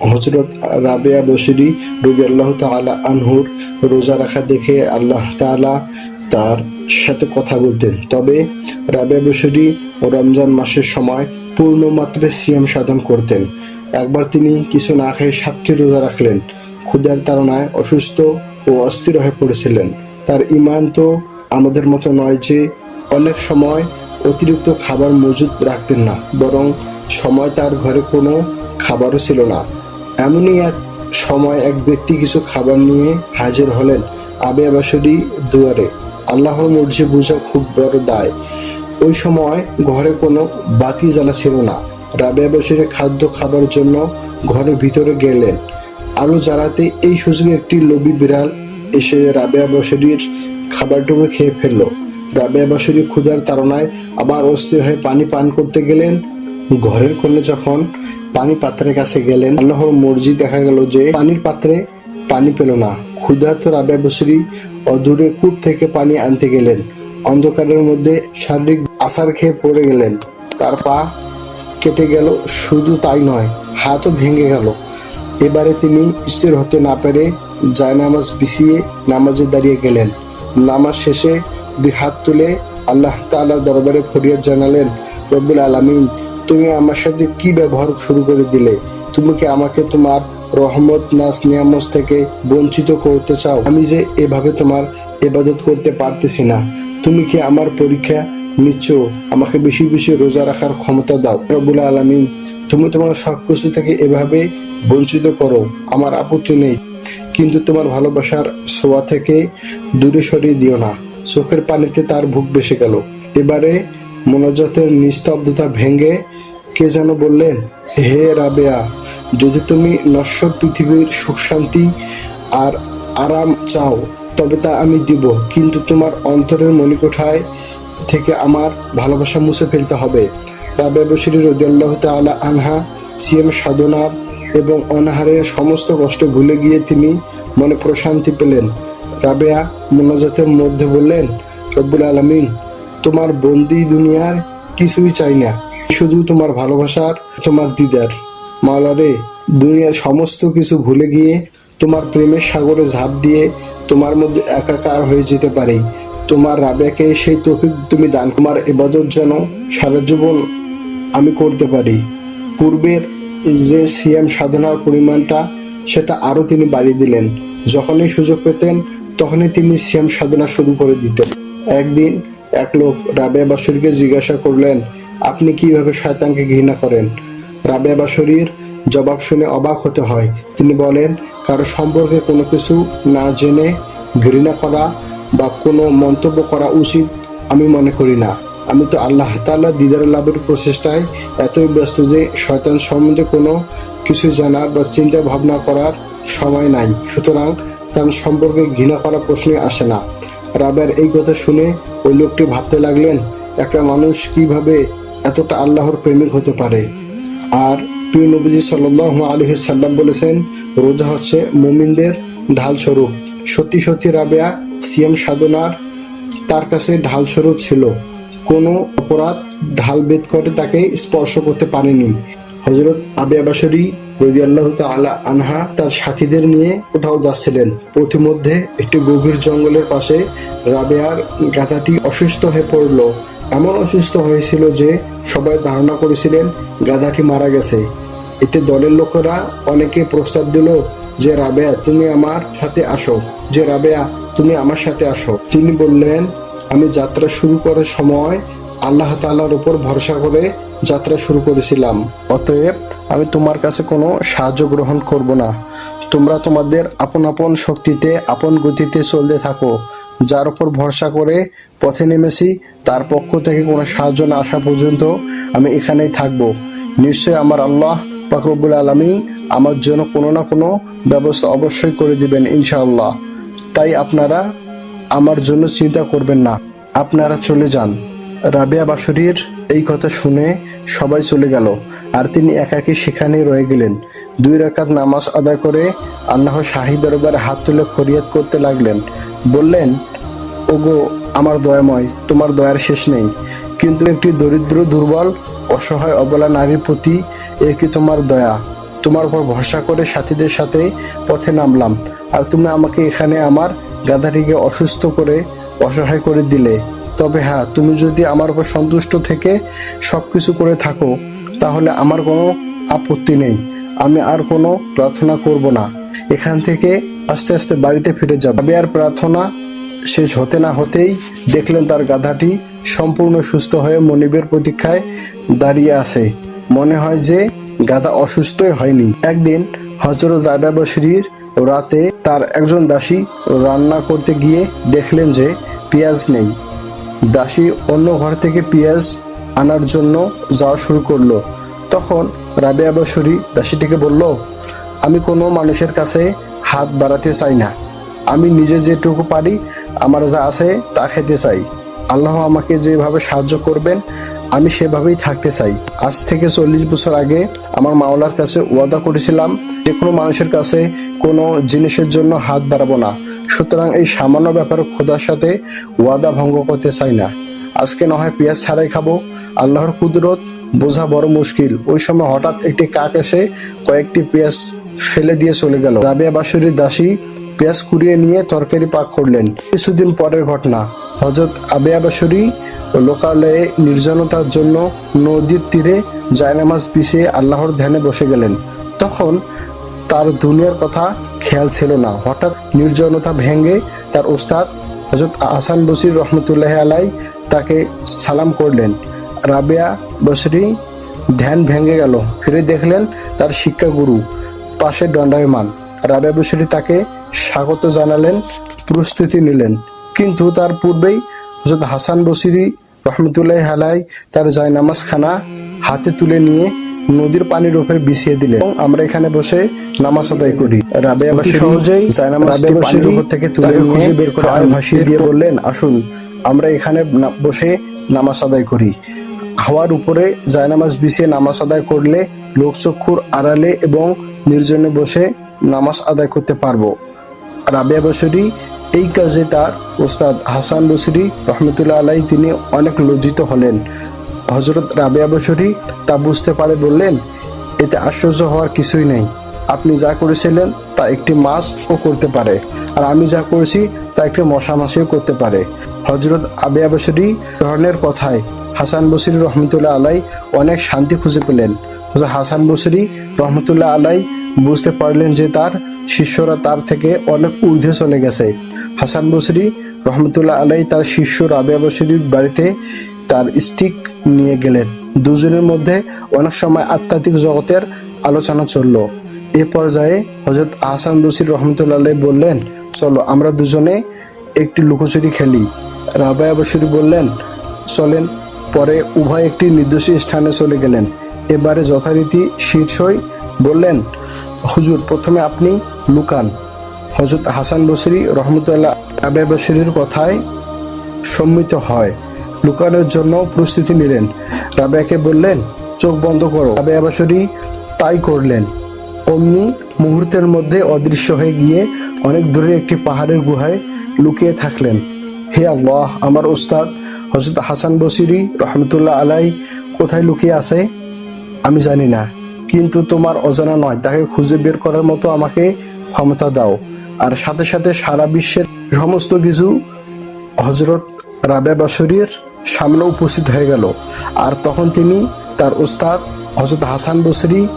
হজরত রাবেয়া বসরি রবি আল্লাহ তালা আনহুর রোজা রাখা দেখে আল্লাহ তাআলা তার সাথে কথা বলতেন। তবে রাবেয়া বসরি রমজান মাসের সময় পূর্ণ মাত্রায় সিয়াম সাধন করতেন। একবার তিনি কিছু না খেয়ে সাতটি রোজা রাখলেন। ক্ষুধার তাড়নায় অসুস্থ ও অস্থির হয়ে পড়েছিলেন। তার ইমান তো আমাদের মতো নয় যে অনেক সময় অতিরিক্ত খাবার মজুদ রাখতেন না, বরং সময় তার ঘরে কোনো খাবারও ছিল না। এমনই এক সময় এক ব্যক্তি কিছু খাবার নিয়ে হাজির হলেন আবে আবাসরি দুয়ারে। আল্লাহর মর্জি বুঝা খুব বড় দায়। ওই সময় ঘরে কোনো বাতি জ্বালা ছিল না। রাবেয়া বসিরে খাদ্য খাবার জন্য ঘরের ভিতরে গেলেন। আলো জ্বালাতে এই সুযোগে একটি লোভী বিড়াল এসে রাবেয়া বসরির খাবারটুকু খেয়ে ফেলল। রাবেয়া বসরি ক্ষুধার তাড়নায় আবার অস্থির হয়ে পানি পান করতে গেলেন। ঘরের কোণে যখন পানি পাত্রের কাছে গেলেন, আল্লাহর মর্জি দেখা গেল যে পানির পাত্রে পানি পেল না। ক্ষুধার্ত রাবেয়া বসরি অদূরে কূপ থেকে পানি আনতে গেলেন। অন্ধকারের মধ্যে শারীরিক আসার খেয়ে পড়ে গেলেন। তার পা কেটে গেল, শুধু তাই নয়, হাতও ভেঙে গেল। এবারে তিনি স্থির হতে না পেরে জায়নামাজ বিছিয়ে নামাজে দাঁড়িয়ে গেলেন। নামাজ শেষে দুই হাত তুলে আল্লাহ তাআলা দরবারে ফরিয়াদ জানালেন, রব্বুল আলামিন তুমি আমার সাথে কি ব্যবহার শুরু করে দিলে? তুমি কি আমাকে তোমার রহমত নাস নিয়ামত থেকে বঞ্চিত করতে চাও? আমি যে এভাবে তোমার ইবাদত করতে পারতেছি না। তুমি কি আমার পরীক্ষা নিচ্ছ? আমাকে বেশি বেশি রোজা রাখার ক্ষমতা দাও। রব্বুল আলামিন, তুমি তোমার সব কিছু থেকে এভাবে বঞ্চিত করো। আমার আপত্তি নেই। কিন্তু তোমার ভালোবাসার ছোঁয়া থেকে দূরে সরিয়ে দিও না। চোখের পানিতে তার ভুক বেসে গেল। এবারে মনোজাতের নিস্তব্ধতা ভেঙে কে যেন বললেন, হে রাবেয়া, যদি তুমি নশ্বর পৃথিবীর সুখ শান্তি আর আরাম চাও, তবে তা আমি দিব। কিন্তু তোমার অন্তরের মণিকোঠায় থেকে আমার ভালোবাসা মুছে ফেলতে হবে। রাবেয়া বসরি রদিয়াল্লাহ তাআলা আনহা, সিএম সাধনার এবং অনাহারের সমস্ত কষ্ট ভুলে গিয়ে তিনি মনে প্রশান্তি পেলেন। রাবেয়া মোনাজাতের মধ্যে বললেন, রব্বুল আলমিন তোমার বন্দি দুনিয়ার কিছুই চাই না। শুধু তোমার ভালোবাসার, তোমার দিদার। মাওলারে, দুনিয়ার সমস্ত কিছু ভুলে গিয়ে তোমার প্রেমের সাগরে ঝাঁপ দিয়ে তোমার মধ্যে একাকার হয়ে যেতে পারি। তোমার রাবেয়াকে সেই তফিক তুমি দান, তোমার এবাদত যেন সারা জীবন আমি করতে পারি। পূর্বের যে সিএম সাধনার পরিমাণটা, সেটা আরও তিনি বাড়িয়ে দিলেন। যখনই সুযোগ পেতেন, তখনই তিনি সিএম সাধনা শুরু করে দিতেন। একদিন এক লোক রাবেয়া বাসুরকে জিজ্ঞাসা করলেন, আপনি কীভাবে শয়তানকে ঘৃণা করেন? রাবেয়া বাসুরির জবাব শুনে অবাক হতে হয়। তিনি বলেন, কারও সম্পর্কে কোনো কিছু না জেনে ঘৃণা করা বা কোনো মন্তব্য করা উচিত আমি মনে করি না। আমি তো আল্লাহ তাল্লাহ দিদার লাভের প্রচেষ্টায় এতই ব্যস্ত যে শয়তান সম্বন্ধে কোনো কিছু জানার বা চিন্তা ভাবনা করার সময় নাই। সুতরাং তার সম্পর্কে ঘৃণা করা প্রশ্নে আসে না। রাবের এই কথা শুনে ওই লোকটি ভাবতে লাগলেন, একটা মানুষ কীভাবে এতটা আল্লাহর প্রেমিক হতে পারে? আর প্রিয় নবীজি সাল্লাহ আলী সাল্লাম বলেছেন, রোজা হচ্ছে মুমিনদের ঢাল স্বরূপ সত্যি সত্যি রাবেয়া সিএম সাধনার তার কাছে ঢাল স্বরূপ ছিল। কোনো অপরাধ ঢাল বেদ করে তাকে স্পর্শ করতে পারেনি। হজরত আবে আবাসরি রদি আল্লাহ আলা আনহা তার সাথীদের নিয়ে কোথাও যাচ্ছিলেন। পথিমধ্যে একটি গভীর জঙ্গলের পাশে রাবেয়ার গাধাটি অসুস্থ হয়ে পড়ল। এমন অসুস্থ হয়েছিল যে সবাই ধারণা করেছিলেন গাধাটি মারা গেছে। এতে দলের লোকেরা অনেকে প্রস্তাব দিল যে, রাবেয়া, তুমি আমার সাথে আসো। যে, রাবেয়া, তুমি আমার সাথে আসো। তিনি বললেন, আমি যাত্রা শুরু করার সময় আল্লাহ তাআলার উপর ভরসা করে যাত্রা শুরু করেছিলাম। অতএব আমি তোমার কাছে কোনো সাহায্য গ্রহণ করব না। তোমরা তোমাদের আপন আপন শক্তিতে, আপন গতিতে চলতে থাকো। যার উপর ভরসা করে পথে নেমেছি, তার পক্ষ থেকে কোনো সাহায্য না আসা পর্যন্ত আমি এখানেই থাকব। নিশ্চয় আমার আল্লাহ পাকরবুল আলমী আমার জন্য কোনো না কোনো ব্যবস্থা অবশ্যই করে দিবেন ইনশাআল্লাহ। তাই আপনারা আমার জন্য চিন্তা করবেন না। আপনারা চলে যান। রাবেয়া বাসুরির এই কথা শুনে সবাই চলে গেল, আর তিনি একাকী সেখানে রয়ে গেলেন। দুই রাকাত নামাজ আদায় করে আল্লাহ শাহী দরবারে হাত তুলে ফরিয়াদ করতে লাগলেন। বললেন, ওগো, আমার দয়াময়, তোমার দয়ার শেষ নেই। কিন্তু একটি দরিদ্র, দুর্বল, অসহায়, অবলা নারীর প্রতি এ কি তোমার দয়া? তোমার উপর ভরসা করে সাথীদের সাথে পথে নামলাম, আর তুমি আমাকে এখানে আমার গাধাটিকে অসুস্থ করে, অসহায় করে দিলে। তবে হ্যাঁ তুমি যদি আমার উপর সন্তুষ্ট থেকে সবকিছু করে থাকো, তাহলে আমার কোনো আপত্তি নেই। আমি আর কোনো প্রার্থনা করব না। এখান থেকে আস্তে আস্তে বাড়িতে ফিরে যাব। আর প্রার্থনা শেষ হতে না হতেই দেখলেন তার গাধাটি সম্পূর্ণ সুস্থ হয়ে মনিবের প্রতীক্ষায় দাঁড়িয়ে আছে। মনে হয় যে গাধা অসুস্থই হয়নি। একদিন হজরত রাডা বসরির রাতে তার একজন দাসী রান্না করতে গিয়ে দেখলেন যে পেঁয়াজ নেই। দাসী অন্য ঘর থেকে পেঁয়াজ আনার জন্য যাওয়া শুরু করল। তখন রাবেয়া বসরি দাসীটিকে বলল, আমি কোনো মানুষের কাছে হাত বাড়াতে চাই না। আমি নিজে যেটুকু পারি, আমার যা আছে তা খেতে চাই। আল্লাহ আমাকে যেভাবে সাহায্য করবেন আমি সেভাবেই থাকতে চাই। আজ থেকে চল্লিশ বছর আগে আমার মাওলার কাছে ওয়াদা করেছিলাম যে কোনো মানুষের কাছে কোনো জিনিসের জন্য হাত বাড়াবো না। সুতরাং এই সামান্য ব্যাপারে খোদার সাথে ওয়াদা ভঙ্গ করতে চাই না। আজকে না হয় পেঁয়াজ ছাড়াই খাব। আল্লাহর কুদরত বোঝা বড় মুশকিল। ওই সময় হঠাৎ একটি কাক এসে কয়েকটি পেঁয়াজ ফেলে দিয়ে চলে গেল। রাবিয়া বাসুরির দাসী পেঁয়াজ কুড়িয়ে নিয়ে তরকারি পাক করলেন। কিছুদিন পরের ঘটনা। হজরত আবিয়া বাসুরি লোকালয়ে নির্জনতার জন্য নদীর তীরে জায়নামাজ পিছিয়ে আল্লাহর ধ্যানে বসে গেলেন। তখন তার দুনিয়ার কথা খেয়াল ছিল না। হঠাৎ নির্জনতা ভেঙে তার ওস্তাদ হজরত আহসান বসির রহমতুল্লাহ আলাই তাকে সালাম করলেন। রাবেয়া বসরি ধ্যান ভেঙে গেল। ফিরে দেখলেন তার শিক্ষাগুরু পাশে দণ্ডায়মান। রাবেয়া বসরি তাকে স্বাগত জানালেন, প্রস্তুতি নিলেন। কিন্তু তার পূর্বেই হজরত হাসান বসিরি রহমতুল্লাহ আলাই তার জায়নামাজ খানা হাতে তুলে নিয়ে নদীর পানির উপরে বিছিয়ে দিলেন। এবং আমরা এখানে বসে নামাজ আদায় করি। সহজেই উপর থেকে তুলে খুঁজে বের করে ভাসিয়ে দিয়ে বললেন আসুন আমরা এখানে বসে নামাজ আদায় করি। হাওয়ার উপরে জায়নামাজ বিছিয়ে নামাজ আদায় করলে লোকচক্ষুর আড়ালে এবং নির্জনে বসে নামাজ আদায় করতে পারব। রাবেয়া বসরি এই কাজে তার ওস্তাদ হাসান বসরি রহমতুল্লাহ আলাই তিনি অনেক লজ্জিত হলেন। হজরত রাবেয়া বসরি তা বুঝতে পারে বললেন, এতে আশ্চর্য হওয়ার কিছুই নেই। আপনি যা করেছিলেন তা একটি মাছও করতে পারে, আর আমি যা করেছি তা একটি মশা মাছিও করতে পারে। হজরত আবিয়া বসরি ধরনের কথায় হাসান বসরি রহমতুল্লাহ আলাই অনেক শান্তি খুঁজে পেলেন। হাসান বসরি রহমতুল্লাহ আলাই বুঝতে পারলেন যে তার শিষ্যরা তার থেকে অনেক ঊর্ধ্বে চলে গেছে। হাসান বসরি রহমতুল্লাহ আলাই তার শিষ্য রাবিয়া বসরির বাড়িতে তার স্টিক নিয়ে গেলেন। দুজনের মধ্যে অনেক সময় আধ্যাত্মিক জগতের আলোচনা চলল। এ পর্যায়ে হজরত আহসান বসির আলাই বললেন, চলো, আমরা দুজনে একটি লুকোচুরি খেলি। রাবায়া বসরি বললেন, চলেন। পরে উভয় একটি নির্দোষী স্থানে চলে গেলেন। এবারে যথারীতি শীর্ষই বললেন, হুজুর, প্রথমে আপনি লুকান। হজরত হাসান বসরি রহমতুল্লাহ রাবেয়া বসরির কথায় সম্মিত হয়। লুকানোর জন্য প্রস্তুতি নিলেন। রাবেয়াকে বললেন, চোখ বন্ধ করো। রাবেয়া বসরি তাই করলেন। অমনি মুহূর্তের মধ্যে অদৃশ্য হয়ে গিয়ে অনেক দূরে একটি পাহাড়ের গুহায় লুকিয়ে থাকলেন। হে আল্লাহ, আমার ওস্তাদ হজরত হাসান বসিরি রহমতুল্লাহ আলাই কোথায় লুকিয়ে আছে? আমি জানি না। কিন্তু তোমার অজানা নয়। তাকে খুঁজে বের করার মতো আমাকে ক্ষমতা দাও। আর সাথে সাথে সারা বিশ্বের সমস্ত কিছু হজরত রাবে বসরির সামনে উপস্থিত হয়ে গেল। আর তখন তিনি তার উস্তাদ হজরত হাসান বসরি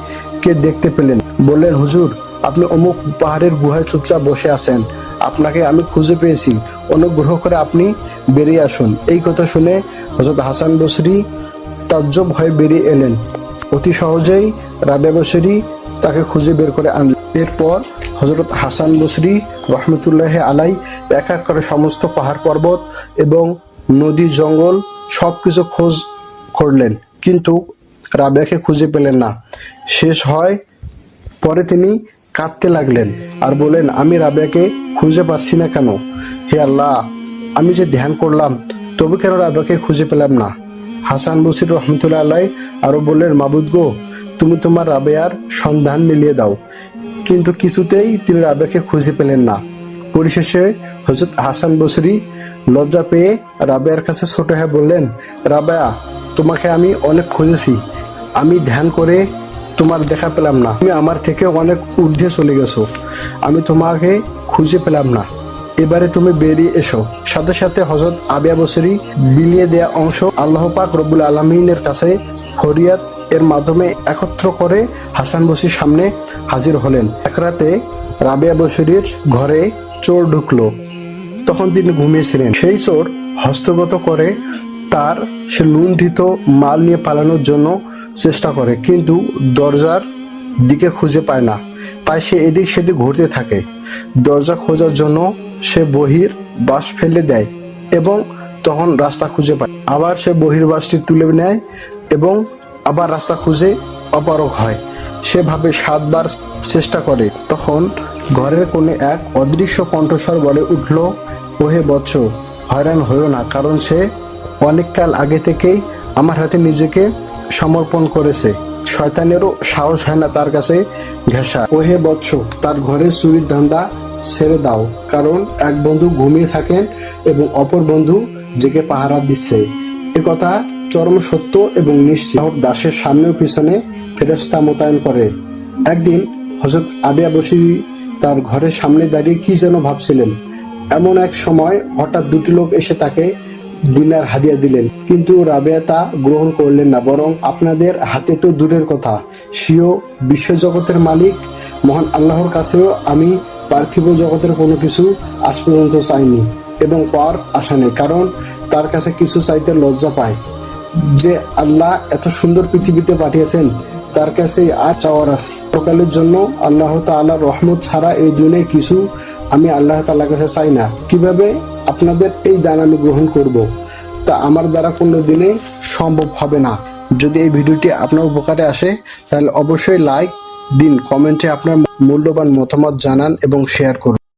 কে দেখতে পেলেন। বললেন, হুজুর, আপনি অমুক পাহাড়ের গুহায় চুপচাপ বসে আছেন। আপনাকে আমি খুঁজে পেয়েছি। অনুগ্রহ করে আপনি বেরিয়ে আসুন। এই কথা শুনে হজরত হাসান বসরি তাজ্জব হয়ে বেরিয়ে এলেন। অতি সহজেই রাবে বসরি তাকে খুঁজে বের করে আনলেন এরপর হজরত হাসান বসরি রহমতুল্লাহ আলাই এক এক করে সমস্ত পাহাড় পর্বত এবং নদী, জঙ্গল সবকিছু খোঁজ করলেন। কিন্তু রাবেয়াকে খুঁজে পেলেন না। শেষ হয়, পরে তিনি কাঁদতে লাগলেন আর বলেন আমি রাবেয়াকে খুঁজে পাচ্ছি না কেন? হে আল্লাহ, আমি যে ধ্যান করলাম, তবে কেন রাবেয়াকে খুঁজে পেলাম না? হাসান বসির রহমতুল্লাহ আল্লাহ আরও বললেন, মাবুদ গো, তুমি তোমার রাবেয়ার সন্ধান মিলিয়ে দাও। কিন্তু কিছুতেই তিনি রাবেয়াকে খুঁজে পেলেন না। পরিশেষে হজরত হাসান বসরি লজ্জা পেয়ে রাবেয়ার কাছে ছোট হয়ে বললেন, রাবেয়া, তোমাকে আমি অনেক খুঁজেছি। আমি ধ্যান করে তোমার দেখা পেলাম না। তুমি আমার থেকে অনেক ঊর্ধ্বে চলে গেছো। আমি তোমাকে খুঁজে পেলাম না। এবারে তুমি বেরিয়ে এসো। সাথে সাথে হজরত আবিয়া বসরি বিলিয়ে দেয়া অংশ আল্লাহ পাক রবুল আলমিনের কাছে ফরিয়াদ এর মাধ্যমে একত্র করে হাসান বসির সামনে হাজির হলেন। এক রাতে রাবিয়া বসরির ঘরে চোর ঢুকলো। তখন তিনি ঘুমিয়েছিলেন। সেই চোর হস্তগত করে তার সে লুণ্ঠিত মাল নিয়ে পালানোর জন্য চেষ্টা করে, কিন্তু দরজার দিকে খুঁজে পায় না। তাই সে এদিক সেদিক ঘুরতে থাকে। দরজা খোঁজার জন্য সে বহির বাস ফেলে দেয় এবং তখন রাস্তা খুঁজে পায়। আবার সে বহির বাসটি তুলে নেয় এবং আবার রাস্তা খুঁজে অপারক হয়। সেভাবে সাতবার চেষ্টা করে। তখন ঘরের কোণে এক অদৃশ্য কণ্ঠস্বর বলে উঠল, ওহে বৎস, হয়রান হইও না, কারণ সে অনেককাল আগে থেকেই আমার হাতে নিজেকে সমর্পণ করেছে। শয়তানেরও সাহস হয় না তার কাছে ঘেঁষা। ওহে বৎস, তার ঘরে চুরির ধান্দা ছেড়ে দাও, কারণ এক বন্ধু ঘুমিয়ে থাকেন এবং অপর বন্ধু জেগে পাহারা দিচ্ছে। এ কথা চরম সত্য এবং নিশ্চিত। দাসের সামনে পিছনে ফেরেস্তা মোতায়েন করে। একদিন হজরত আবিয়া বসির তার ঘরের সামনে দাঁড়িয়ে কি যেন ভাবছিলেন। এমন এক সময় হঠাৎ দুটি লোক এসে তাকে দিনার হাদিয়া দিলেন। কিন্তু রাবেয়া তা গ্রহণ করলেন না, বরং আপনাদের হাতে তো দূরের কথা। সিও বিশ্বজগতের মালিক, মহান আল্লাহর কাছেও আমি পার্থিব জগতের কোনো কিছু আজ পর্যন্ত চাইনি এবং পাওয়ার আশা নেই, কারণ তার কাছে কিছু চাইতে লজ্জা পায়। যে আল্লাহ এত সুন্দর পৃথিবীতে পাঠিয়েছেন, তার কাছে আর চাওয়ার আছে। প্রকালের জন্য আল্লাহ তাআলার রহমত ছাড়া এই দুনিয়ায় কিছু আমি আল্লাহ তাআলার কাছে চাই না। কীভাবে? আপনাদের এই দান আমি গ্রহণ করব। তা আমার দ্বারা কোনো দিনে সম্ভব হবে না। যদি এই ভিডিওটি আপনার উপকারে আসে, তাহলে অবশ্যই লাইক দিন কমেন্টে আপনার মূল্যবান মতামত জানান এবং শেয়ার করুন।